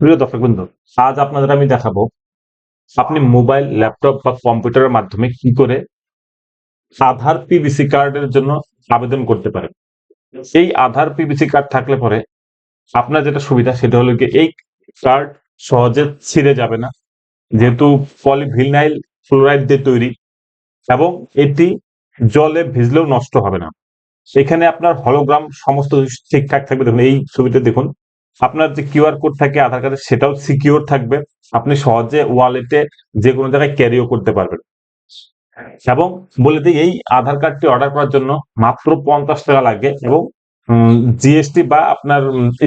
প্রিয় দর্শক বন্ধু, আজ আপনাদের আমি দেখাবো আপনি মোবাইল, ল্যাপটপ বা কম্পিউটারের মাধ্যমে কি করে আধার পিবিসি কার্ডের জন্য আবেদন করতে পারেন। এই আধার পিবিসি কার্ড থাকলে পরে আপনার যেটা সুবিধা সেটা হলো কি এই কার্ড সহজে ছিঁড়ে যাবে না। যেহেতু পলিভিনাইল ফ্লোরাইড দিয়ে তৈরি এবং এটি জলে ভিজলেও নষ্ট হবে না। সেখানে আপনার হলোগ্রাম সমস্ত ঠিকঠাক থাকবে। দেখুন, এই ছবিতে দেখুন আপনার যে কিউআর কোড থাকে আধার কার্ডে সেটাও সিকিউর থাকবে। আপনি সহজে ওয়ালেটে যে কোনো জায়গায় ক্যারিও করতে পারবেন। এবং বলে দিই, এই আধার কার্ডটি অর্ডার করার জন্য মাত্র পঞ্চাশ টাকা লাগে এবং জিএসটি বা আপনার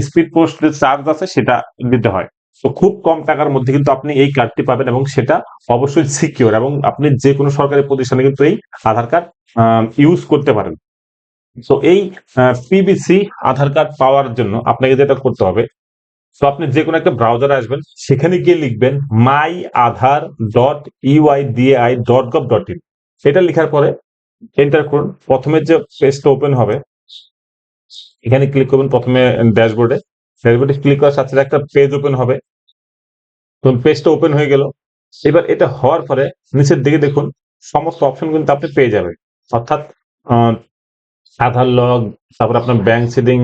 স্পিড পোস্ট চার্জ আছে সেটা দিতে হয়। তো খুব কম টাকার মধ্যে কিন্তু আপনি এই কার্ডটি পাবেন এবং সেটা অবশ্যই সিকিউর এবং আপনি যে কোনো সরকারি প্রতিষ্ঠানে কিন্তু এই আধার কার্ড ইউজ করতে পারেন। তো এই পিবিসি আধার কার্ড পাওয়ার জন্য আপনাকে যেটা করতে হবে সো আপনি যে কোনো একটা ব্রাউজার আসবেন, সেখানে গিয়ে লিখবেন my Aadhaar dot UIDAI dot gov dot in এটা লেখার পরে এন্টার করুন। প্রথমে যে পেজটা ওপেন হবে, এখানে ক্লিক করবেন প্রথমে ড্যাশবোর্ডে ড্যাশবোর্ডে ক্লিক করার সাথে একটা পেজ ওপেন হবে। তো পেজটা ওপেন হয়ে গেল। এবার এটা হওয়ার পরে নিচের দিকে দেখুন, সমস্ত অপশন কিন্তু আপনি পেয়ে যাবেন। অর্থাৎ আধার লগ তারপর আপনার ব্যাংক সিডিং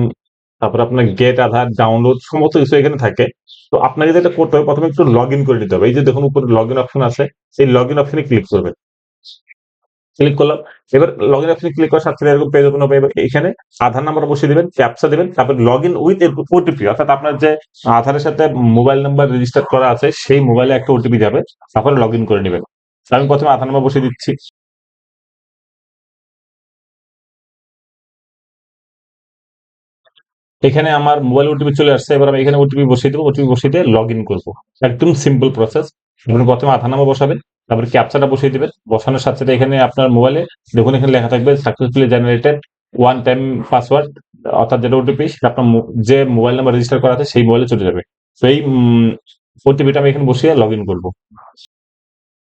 তারপর আপনার গেট আধার ডাউনলোড সমস্ত কিছু এখানে থাকে। তো আপনাকে যেটা করতে হবে, প্রথমে একটু লগ ইন করে নিতে হবে। এই যে দেখুন, উপরে লগ ইন অপশন আছে, সেই লগ ইন অপশনে ক্লিক করবেন। ক্লিক করলাম, এবার লগ ইন অপশনে ক্লিক করার সাথে এরকম পেজ ওপেন হবে। এবার এখানে আধার নাম্বার বসিয়ে দিবেন ক্যাপচা দিবেন, তারপর লগ ইন উইথ ওটিপি অর্থাৎ আপনার যে আধারের সাথে মোবাইল নাম্বার রেজিস্টার করা আছে, সেই মোবাইলে একটা ওটিপি যাবে, তারপরে লগ ইন করে নেবেন। আমি প্রথমে আধার নাম্বার বসিয়ে দিচ্ছি। এখানে আমার মোবাইল ওটিপি চলে আসছে, এবার আমি এখানে ওটিপি বসিয়ে দেবো ওটিপি বসিয়ে দিয়ে লগ ইন করব। একদম সিম্পল প্রসেস আপনি প্রথমে আধার নাম্বার বসাবেন, তারপরে ক্যাপচাটা বসিয়ে দিবেন। বসানোর সাথে সাথে এখানে আপনার মোবাইলে দেখুন, এখানে লেখা থাকবে successfully generated one time password অর্থাৎ যেটা ওটিপি সেটা আপনার যে মোবাইল নাম্বার রেজিস্টার করা আছে, সেই মোবাইলে চলে যাবে। তো এই ওটিপিটা আমি এখানে বসিয়ে লগ ইন করব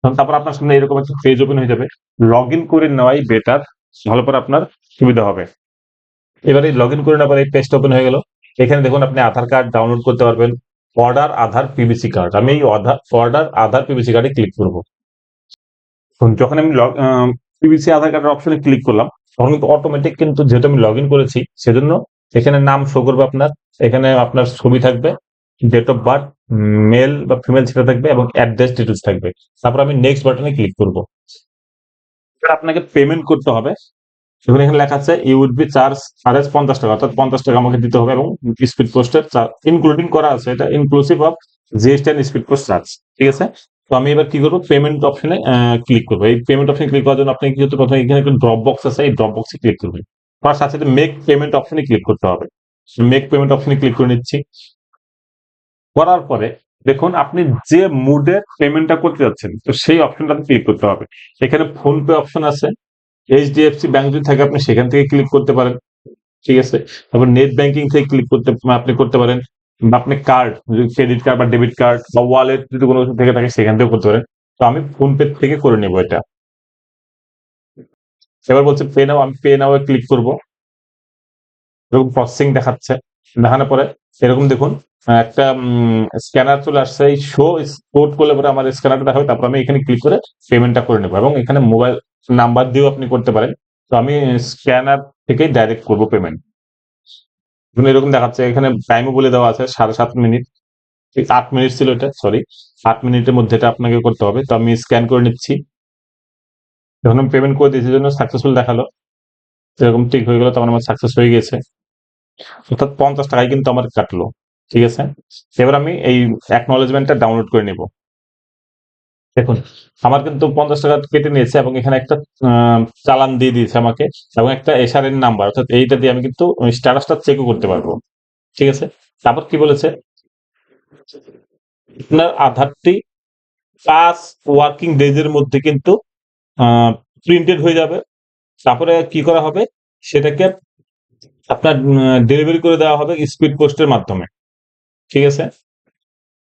তারপর আপনার সামনে এরকম একটা পেজ ওপেন হয়ে যাবে। লগ ইন করে নেওয়াই বেটার ভালো করে আপনার সুবিধা হবে। এবারে লগ ইন করে পরে এই পেজটা ওপেন হয়ে গেল। এখানে দেখুন আপনি আধার কার্ড ডাউনলোড করতে পারবেন। অর্ডার আধার পিবিসি কার্ড আমি এই অর্ডার আধার পিবিসি কার্ডে ক্লিক করব। যখন আমি লগ পিবিসি আধার কার্ডের অপশনে ক্লিক করলাম, তখন কিন্তু অটোমেটিক কিন্তু যেহেতু আমি লগ করেছি, সেজন্য এখানে নাম শো করবে আপনার। এখানে আপনার ছবি থাকবে ডেট অফ বার্থ মেল বা ফিমেল সেটা থাকবে এবং অ্যাড্রেস ডিটেলস থাকবে। তারপর আমি নেক্সট বাটনে ক্লিক করব। আপনাকে পেমেন্ট করতে হবে। সেখানে এখানে লেখা আছে you would be charge charge পঞ্চাশ টাকা অর্থাৎ পঞ্চাশ টাকা আমাকে দিতে হবে এবং স্পিড পোস্টের ইনক্লুডিং করা আছে, এটা inclusive of GST and speed post charge ঠিক আছে? তো আমি এবার কি করব? পেমেন্ট অপশনে ক্লিক করব। এই পেমেন্ট অপশনে ক্লিক করার জন্য আপনি যেহেতু প্রথমে এখানে একটা ড্রপ বক্স আছে, এই ড্রপ বক্সে ক্লিক করবেন তার সাথে সাথে মেক পেমেন্ট অপশনে ক্লিক করতে হবে। মেক পেমেন্ট অপশনে ক্লিক করে নিচ্ছি। করার পরে দেখুন, আপনি যে মুডে পেমেন্টটা করতে যাচ্ছেন, তো সেই অপশনটাতে ক্লিক করতে হবে। এখানে ফোন পে অপশন আছে এইচডিএফসি ব্যাংক যদি থাকে, আপনি সেখান থেকে ক্লিক করতে পারেন। ঠিক আছে? তারপর নেট ব্যাংকিং থেকে ক্লিক করতে, আপনি করতে পারেন। আপনি কার্ড যদি ক্রেডিট কার্ড বা ডেবিট কার্ড বা ওয়ালেট যদি কোনো কিছু থেকে থাকে, সেখান থেকেও করতে পারেন। তো আমি ফোন পে থেকে করে নেব এটা। এবার বলছে পে নাও আমি পে নাও ক্লিক করব। এরকম প্রসেসিং দেখাচ্ছে, দেখানোর পরে এরকম দেখুন, একটা স্ক্যানার চলে আসছে। এই শো কোড করলে পরে আমার স্ক্যানারটা দেখাবে, তারপর আমি এখানে ক্লিক করে পেমেন্টটা করে নেব এবং এখানে মোবাইল নাম্বার দিয়েও আপনি করতে পারেন। তো আমি স্ক্যানার থেকেই ডাইরেক্ট করব পেমেন্ট এরকম দেখাচ্ছে, এখানে টাইমও বলে দেওয়া আছে, সাড়ে সাত মিনিট ঠিক আট মিনিট ছিল এটা সরি আট মিনিটের মধ্যে এটা আপনাকে করতে হবে। তো আমি স্ক্যান করে নিচ্ছি। যখন আমি পেমেন্ট করে দিয়েছি জন্য সাকসেসফুল দেখাল। এরকম ঠিক হয়ে গেলো, তখন আমার সাকসেস হয়ে গেছে। অর্থাৎ পঞ্চাশ টাকায় কিন্তু আমার কাটলো, ঠিক আছে? এবার আমি এই অ্যাকনোলেজমেন্টটা ডাউনলোড করে নিব। দেখুন, আমার কিন্তু পঞ্চাশ টাকা কেটে নিয়েছে এবং এখানে একটা চালান দিয়ে দিয়েছে আমাকে এবং একটা এসআরএন নাম্বার অর্থাৎ এইটা দিয়ে আমি কিন্তু স্ট্যাটাসটা চেকও করতে পারব। ঠিক আছে? তারপর কি বলেছে? আপনার আধারটি পাঁচ ওয়ার্কিং ডেজ এর মধ্যে কিন্তু প্রিন্টেড হয়ে যাবে। তারপরে কি করা হবে? সেটাকে আপনার ডেলিভারি করে দেওয়া হবে স্পিড পোস্টের মাধ্যমে। ঠিক আছে?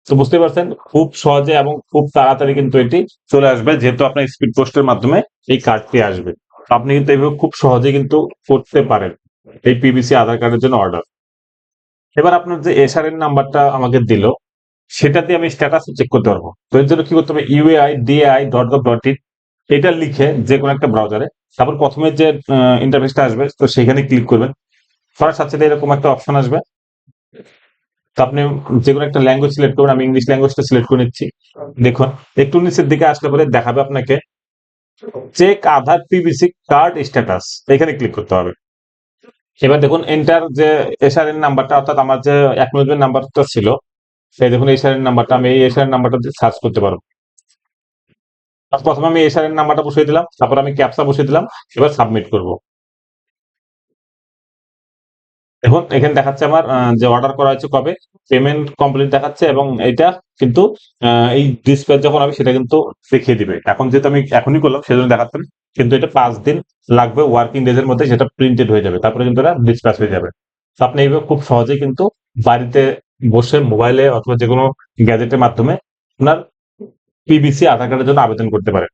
তো বুঝতে পারছেন, খুব সহজে এবং খুব তাড়াতাড়ি কিন্তু এটি চলে আসবে, যেহেতু আপনার স্পিড পোস্টের মাধ্যমে এই কার্ডটি আসবে। আপনি কিন্তু এইভাবে খুব সহজে কিন্তু করতে পারেন এই পিবিসি আধার কার্ডের জন্য অর্ডার এবার আপনার যে এসআর এসআরএন নাম্বারটা আমাকে দিল সেটা দিয়ে আমি স্ট্যাটাস চেক করতে পারব। তো এর জন্য কি করতে হবে? UIDAI dot gov dot in এটা লিখে যে কোনো একটা ব্রাউজারে তারপর প্রথমে যে ইন্টারফেসটা আসবে, তো সেখানে ক্লিক করবেন। সাথে সাথে এরকম একটা অপশন আসবে। আপনি যে কোনো একটা ল্যাঙ্গুয়েজ সিলেক্ট করবেন আমি ইংলিশ ল্যাঙ্গুয়েজটা সিলেক্ট করে নিচ্ছি। দেখুন, একটু নিচের দিকে আসলে পরে দেখাবে আপনাকে। Check Aadhaar PVC card status এখানে ক্লিক করতে হবে। এবার দেখুন এন্টার যে এসআরএন নাম্বারটা অর্থাৎ আমার যে অ্যাকনোলেজমেন্ট নাম্বারটা ছিল, সেই দেখুন এসআরএন নাম্বারটা আমি এই এসআরএন নাম্বারটা সার্চ করতে পারব। প্রথমে আমি এসআরএন নাম্বারটা বসিয়ে দিলাম, তারপর আমি ক্যাপসা বসিয়ে দিলাম, এবার সাবমিট করব। দেখুন, এখানে দেখাচ্ছে আমার যে অর্ডার করা হয়েছে কবে পেমেন্ট কমপ্লিট দেখাচ্ছে এবং এটা কিন্তু এই ডিসপ্লে যখন হবে সেটা কিন্তু দেখিয়ে দিবে। এখন যেহেতু আমি এখনই করলাম, সেজন্য দেখাচ্ছে না। কিন্তু এটা পাঁচ দিন লাগবে ওয়ার্কিং ডেজ এর মধ্যে সেটা প্রিন্টেড হয়ে যাবে। তারপরে কিন্তু এটা ডিসপ্যাচ হয়ে যাবে। তো আপনি এইভাবে খুব সহজেই কিন্তু বাড়িতে বসে মোবাইলে অথবা যে কোনো গ্যাজেটের মাধ্যমে আপনার পিবিসি আধার কার্ডের জন্য আবেদন করতে পারেন।